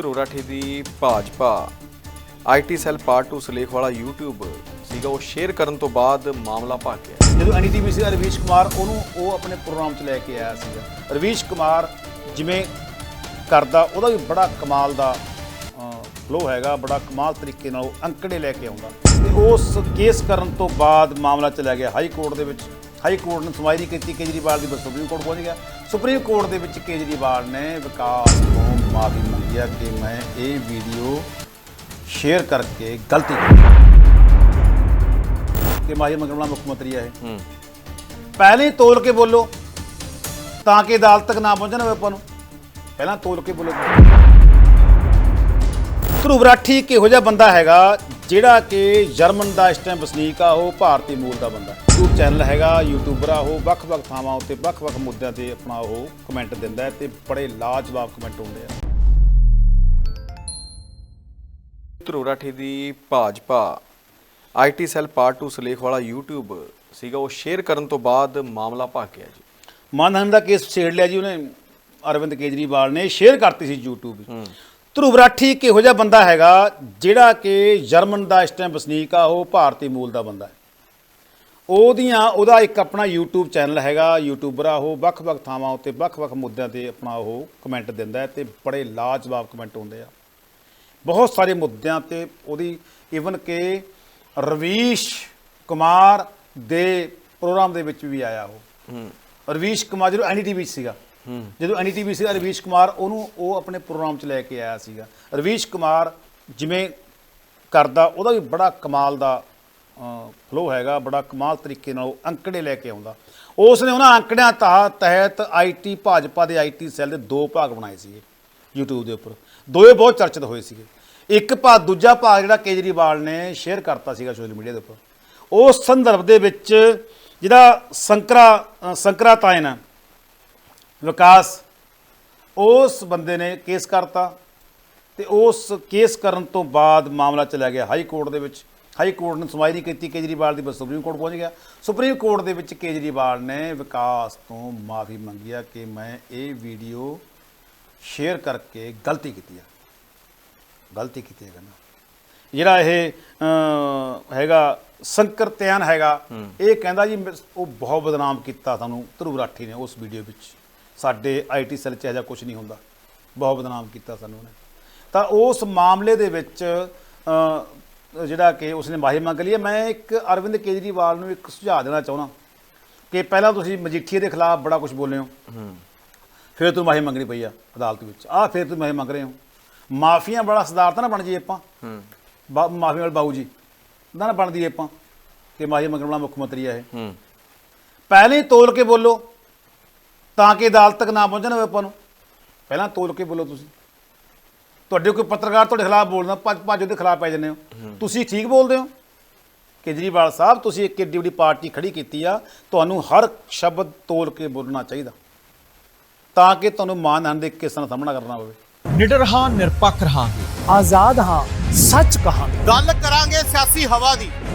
ਧਰੂ ਰਾਠੀ ਦੀ Bhajpa IT cell part 2 ਸਲੇਖ ਵਾਲਾ YouTube ਸੀਗਾ, ਉਹ ਸ਼ੇਅਰ ਕਰਨ ਤੋਂ ਬਾਅਦ ਮਾਮਲਾ ਭਖ ਗਿਆ। ਜਦੋਂ ਐਨਡੀਟੀਵੀ ਸੀ ਰਵੀਸ਼ ਕੁਮਾਰ, ਉਹਨੂੰ ਉਹ ਆਪਣੇ ਪ੍ਰੋਗਰਾਮ 'ਚ ਲੈ ਕੇ ਆਇਆ ਸੀਗਾ। ਰਵੀਸ਼ ਕੁਮਾਰ ਜਿਵੇਂ ਕਰਦਾ, ਉਹਦਾ ਵੀ ਬੜਾ ਕਮਾਲ ਦਾ ਫਲੋ ਹੈਗਾ, ਬੜਾ ਕਮਾਲ ਤਰੀਕੇ ਨਾਲ ਉਹ ਅੰਕੜੇ ਲੈ ਕੇ ਆਉਂਦਾ। ਤੇ ਉਸ ਕੇਸ ਕਰਨ ਤੋਂ ਬਾਅਦ ਮਾਮਲਾ ਚਲਾ ਗਿਆ ਹਾਈ ਕੋਰਟ ਦੇ ਵਿੱਚ। ਹਾਈ ਕੋਰਟ ਨੇ ਸੁਣਵਾਈ ਨਹੀਂ ਕੀਤੀ ਕੇਜਰੀਵਾਲ ਦੀ ਬਸ ਸੁਪਰੀਮ ਕੋਰਟ ਪਹੁੰਚ ਗਿਆ। ਸੁਪਰੀਮ ਕੋਰਟ ਦੇ ਵਿੱਚ ਕੇਜਰੀਵਾਲ ਨੇ ਵਿਕਾਸ ਤੋਂ ਮਾਫੀ ਮੰਗੀ ਆ ਕਿ ਮੈਂ ਇਹ ਵੀਡੀਓ ਸ਼ੇਅਰ ਕਰਕੇ ਗਲਤੀ ਕੀਤੀ ਕਿ ਮਾਹੀ ਮੰਗਣ ਮੁੱਖ ਮੰਤਰੀ ਆ ਇਹ। ਪਹਿਲਾਂ ਤੋਲ ਕੇ ਬੋਲੋ ਤਾਂ ਕਿ ਅਦਾਲਤ ਤੱਕ ਨਾ ਪਹੁੰਚਣ ਹੋਵੇ ਆਪਾਂ ਨੂੰ। ਪਹਿਲਾਂ ਤੋਲ ਕੇ ਬੋਲੋ। ਧਰੁਵ ਰਾਠੀ ਕਿਹੋ ਜਿਹਾ ਬੰਦਾ ਹੈਗਾ ਜਿਹੜਾ ਕਿ ਜਰਮਨ ਦਾ ਇਸ ਟਾਈਮ ਵਸਨੀਕ ਆ ਉਹ ਭਾਰਤੀ ਮੂਲ ਦਾ ਬੰਦਾ YouTube ਚੈਨਲ ਹੈਗਾ ਯੂਟਿਊਬਰ ਆ ਉਹ ਵੱਖ-ਵੱਖ ਥਾਵਾਂ ਉੱਤੇ ਵੱਖ-ਵੱਖ ਮੁੱਦਿਆਂ ਤੇ ਆਪਣਾ ਉਹ ਕਮੈਂਟ ਦਿੰਦਾ ਹੈ ਤੇ ਬੜੇ ਲਾਜਵਾਬ ਕਮੈਂਟ ਹੁੰਦੇ ਆ। ਧਰੂ ਰਾਠੀ ਦੀ ਭਾਜਪਾ ਆਈਟੀ ਸੈੱਲ ਪਾਰਟ 2 ਸਲੇਖ ਵਾਲਾ YouTube ਸੀਗਾ ਉਹ ਸ਼ੇਅਰ ਕਰਨ ਤੋਂ ਬਾਅਦ ਮਾਮਲਾ ਭਖ ਗਿਆ ਜੀ। ਮਾਨਹਾਨੀ ਦਾ ਕੇਸ ਛੇੜ ਲਿਆ ਜੀ ਉਹਨੇ ਅਰਵਿੰਦ ਕੇਜਰੀਵਾਲ ਨੇ ਸ਼ੇਅਰ ਕਰਤੀ ਸੀ YouTube ਧਰੁਵ ਰਾਠੀ ਕਿਹੋ ਜਿਹਾ ਬੰਦਾ ਹੈਗਾ ਜਿਹੜਾ ਕਿ ਜਰਮਨ ਦਾ ਇਸ ਟਾਈਮ ਵਸਨੀਕ ਆ ਉਹ ਭਾਰਤੀ ਮੂਲ ਦਾ ਬੰਦਾ ਹੈ। ਉਹਦੀਆਂ ਉਹਦਾ ਇੱਕ ਆਪਣਾ YouTube ਚੈਨਲ ਹੈਗਾ ਯੂਟਿਊਬਰ ਆ ਉਹ ਵੱਖ-ਵੱਖ ਥਾਵਾਂ ਉੱਤੇ ਵੱਖ-ਵੱਖ ਮੁੱਦਿਆਂ ਤੇ ਆਪਣਾ ਉਹ ਕਮੈਂਟ ਦਿੰਦਾ ਹੈ ਤੇ ਬੜੇ ਲਾਜਵਾਬ ਕਮੈਂਟ ਹੁੰਦੇ ਆ। ਬਹੁਤ ਸਾਰੇ ਮੁੱਦਿਆਂ ਤੇ ਉਹਦੀ ਇਵਨ ਕਿ ਰਵੀਸ਼ ਕੁਮਾਰ ਦੇ ਪ੍ਰੋਗਰਾਮ ਦੇ ਵਿੱਚ ਵੀ ਆਇਆ ਉਹ। ਹੂੰ। ਰਵੀਸ਼ ਕੁਮਾਰ ਜਦੋਂ ਐਨਡੀਟੀਵੀ ਸੀਗਾ ਜਦੋਂ ਐਨਡੀਟੀਵੀ ਸੀ ਰਵੀਸ਼ ਕੁਮਾਰ ਉਹਨੂੰ ਉਹ ਆਪਣੇ ਪ੍ਰੋਗਰਾਮ 'ਚ ਲੈ ਕੇ ਆਇਆ ਸੀਗਾ। ਰਵੀਸ਼ ਕੁਮਾਰ ਜਿਵੇਂ ਕਰਦਾ ਉਹਦਾ ਵੀ ਬੜਾ ਕਮਾਲ ਦਾ ਫਲੋ ਹੈਗਾ ਬੜਾ ਕਮਾਲ ਤਰੀਕੇ ਨਾਲ ਉਹ ਅੰਕੜੇ ਲੈ ਕੇ ਆਉਂਦਾ। ਉਸ ਨੇ ਉਹਨਾਂ ਅੰਕੜਿਆਂ ਤਹ- ਤਹਿਤ ਆਈਟੀ ਭਾਜਪਾ ਦੇ ਆਈਟੀ ਸੈੱਲ ਦੇ ਦੋ ਭਾਗ ਬਣਾਏ ਸੀਗੇ YouTube ਦੇ ਉੱਪਰ। ਦੋਏ ਬਹੁਤ ਚਰਚਿਤ ਹੋਏ ਸੀਗੇ। ਇੱਕ ਭਾਗ ਦੂਜਾ ਭਾਗ ਜਿਹੜਾ ਕੇਜਰੀਵਾਲ ਨੇ ਸ਼ੇਅਰ ਕਰਤਾ ਸੀਗਾ ਸੋਸ਼ਲ ਮੀਡੀਆ ਦੇ ਉੱਪਰ। ਉਸ ਸੰਦਰਭ ਦੇ ਵਿੱਚ ਜਿਹੜਾ ਸੰਕਰਾ ਅ, ਸੰਕਰਾ ਤਾਇਨ ਹੈ ਵਿਕਾਸ ਉਸ ਬੰਦੇ ਨੇ ਕੇਸ ਕਰਤਾ ਤੇ ਉਸ ਕੇਸ ਕਰਨ ਤੋਂ ਬਾਅਦ ਮਾਮਲਾ ਚਲਾ ਗਿਆ ਹਾਈ ਕੋਰਟ ਦੇ ਵਿੱਚ। ਹਾਈ ਕੋਰਟ ਨੇ ਸੁਣਵਾਈ ਨਹੀਂ ਕੀਤੀ ਕੇਜਰੀਵਾਲ ਦੀ ਬਸ ਸੁਪਰੀਮ ਕੋਰਟ ਪਹੁੰਚ ਗਿਆ। ਸੁਪਰੀਮ ਕੋਰਟ ਦੇ ਵਿੱਚ ਕੇਜਰੀਵਾਲ ਨੇ ਵਿਕਾਸ ਤੋਂ ਮਾਫੀ ਮੰਗੀ ਆ ਕਿ ਮੈਂ ਇਹ ਵੀਡੀਓ ਸ਼ੇਅਰ ਕਰਕੇ ਗਲਤੀ ਕੀਤੀ ਆ। ਗਲਤੀ ਕੀਤੀ ਹੈ ਕਹਿੰਦਾ ਜਿਹੜਾ ਇਹ ਹੈਗਾ ਸੰਕਰ ਤਿਆਨ ਹੈਗਾ ਇਹ ਕਹਿੰਦਾ ਜੀ ਉਹ ਬਹੁਤ ਬਦਨਾਮ ਕੀਤਾ ਸਾਨੂੰ ਧਰੁਵ ਰਾਠੀ ਨੇ ਉਸ ਵੀਡੀਓ ਵਿੱਚ। ਸਾਡੇ ਆਈਟੀ ਸੈੱਲ 'ਚ ਇਹੋ ਜਿਹਾ ਕੁਝ ਨਹੀਂ ਹੁੰਦਾ। ਬਹੁਤ ਬਦਨਾਮ ਕੀਤਾ ਸਾਨੂੰ ਉਹਨੇ। ਤਾਂ ਉਸ ਮਾਮਲੇ ਦੇ ਵਿੱਚ ਜਿਹੜਾ ਕਿ ਉਸਨੇ ਮਾਹੀ ਮੰਗ ਲਈ ਮੈਂ ਇੱਕ ਅਰਵਿੰਦ ਕੇਜਰੀਵਾਲ ਨੂੰ ਇੱਕ ਸੁਝਾਅ ਦੇਣਾ ਚਾਹੁੰਦਾ ਕਿ ਪਹਿਲਾਂ ਤੁਸੀਂ ਮਜੀਠੀਏ ਦੇ ਖਿਲਾਫ ਬੜਾ ਕੁਝ ਬੋਲੇ ਹੋ। ਫਿਰ ਤੂੰ ਮਾਫੀ ਮੰਗਣੀ ਪਈ ਆ ਅਦਾਲਤ ਵਿੱਚ। ਆਹ ਫਿਰ ਤੂੰ ਮਾਫੀ ਮੰਗ ਰਹੇ ਹੋ। ਮਾਫੀਆਂ ਬੜਾ ਸਰਦਾਰ ਤਾਂ ਨਾ ਬਣ ਜਾਈਏ ਆਪਾਂ। ਮਾਫੀ ਵਾਲ ਬਾਊ ਜੀ ਨਾ ਬਣਦੀ ਆਪਾਂ। ਕਿ ਮਾਫੀ ਮੰਗਣ ਵਾਲਾ ਮੁੱਖ ਮੰਤਰੀ ਆ ਇਹ। ਹੂੰ। ਪਹਿਲਾਂ ਤੋਲ ਕੇ ਬੋਲੋ। ਤਾਂ ਕਿ ਅਦਾਲਤ ਤੱਕ ਨਾ ਪਹੁੰਚਣ ਹੋਵੇ ਆਪਾਂ ਨੂੰ। ਪਹਿਲਾਂ ਤੋਲ ਕੇ ਬੋਲੋ ਤੁਸੀਂ। ਤੁਹਾਡੇ ਕੋਈ ਪੱਤਰਕਾਰ ਤੁਹਾਡੇ ਖਿਲਾਫ ਬੋਲਦਾ ਭੱਜ ਭੱਜ ਉਹਦੇ ਖਿਲਾਫ ਪੈ ਜਾਂਦੇ ਹੋ। ਤੁਸੀਂ ਠੀਕ ਬੋਲਦੇ ਹੋ? ਕੇਜਰੀਵਾਲ ਸਾਹਿਬ ਤੁਸੀਂ ਇੱਕ ਏਡੀ ਵੱਡੀ ਪਾਰਟੀ ਖੜੀ ਕੀਤੀ ਆ। ਤੁਹਾਨੂੰ ਹਰ ਸ਼ਬਦ ਤੋਲ ਕੇ ਬੋਲਣਾ ਚਾਹੀਦਾ। ਤਾਂ ਕਿ ਤੁਹਾਨੂੰ ਮਾਨਹਾਨੀ ਦੇ ਕੇਸਾਂ ਦਾ ਸਾਹਮਣਾ ਕਰਨਾ ਪਵੇ। ਨਿਡਰ ਹਾਂ ਨਿਰਪੱਖ ਰਹਾਂਗੇ। ਆਜ਼ਾਦ ਹਾਂ ਸੱਚ ਕਹਾਂਗੇ। ਗੱਲ ਕਰਾਂਗੇ ਸਿਆਸੀ ਹਵਾ ਦੀ।